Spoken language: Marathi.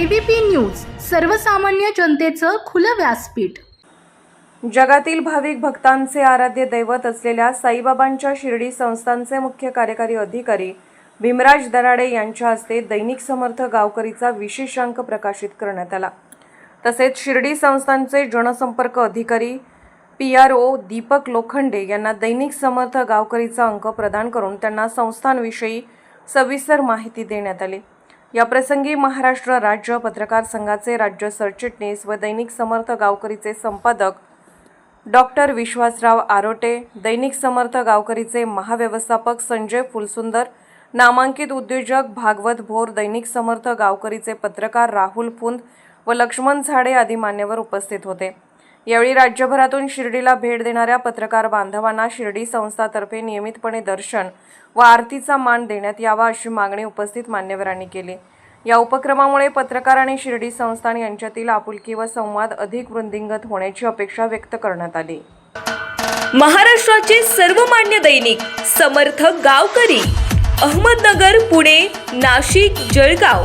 एबीपी न्यूज सर्वसामान्य जनतेचं खुलं व्यासपीठ. जगातील भाविक भक्तांचे आराध्य दैवत असलेल्या साईबाबांच्या शिर्डी संस्थांचे मुख्य कार्यकारी अधिकारी भीमराज दराडे यांच्या हस्ते दैनिक समर्थ गावकरीचा विशेषांक प्रकाशित करण्यात आला. तसेच शिर्डी संस्थांचे जनसंपर्क अधिकारी P R O Deepak Lokhande यांना दैनिक समर्थ गावकरीचा अंक प्रदान करून त्यांना संस्थांविषयी सविस्तर माहिती देण्यात आली. याप्रसंगी महाराष्ट्र राज्य पत्रकार संघाचे राज्य सरचिटणीस व दैनिक समर्थ गावकरीचे संपादक डॉक्टर विश्वासराव आरोटे दैनिक समर्थ गावकरीचे महाव्यवस्थापक संजय फुलसुंदर नामांकित उद्योजक भागवत भोर दैनिक समर्थ गावकरीचे पत्रकार राहुल फुंद व लक्ष्मण झाडे आदी मान्यवर उपस्थित होते. यावेळी राज्यभरातून शिर्डीला भेट देणाऱ्या पत्रकार बांधवांना शिर्डी संस्थातर्फे नियमितपणे दर्शन व आरतीचा मान देण्यात यावा अशी मागणी उपस्थित मान्यवरांनी केली. या उपक्रमामुळे पत्रकार आणि शिर्डी संस्थान यांच्यातील आपुलकी व संवाद अधिक वृद्धिंगत होण्याची अपेक्षा व्यक्त करण्यात आली. महाराष्ट्राचे सर्वमान्य दैनिक समर्थ गावकरी अहमदनगर पुणे नाशिक जळगाव.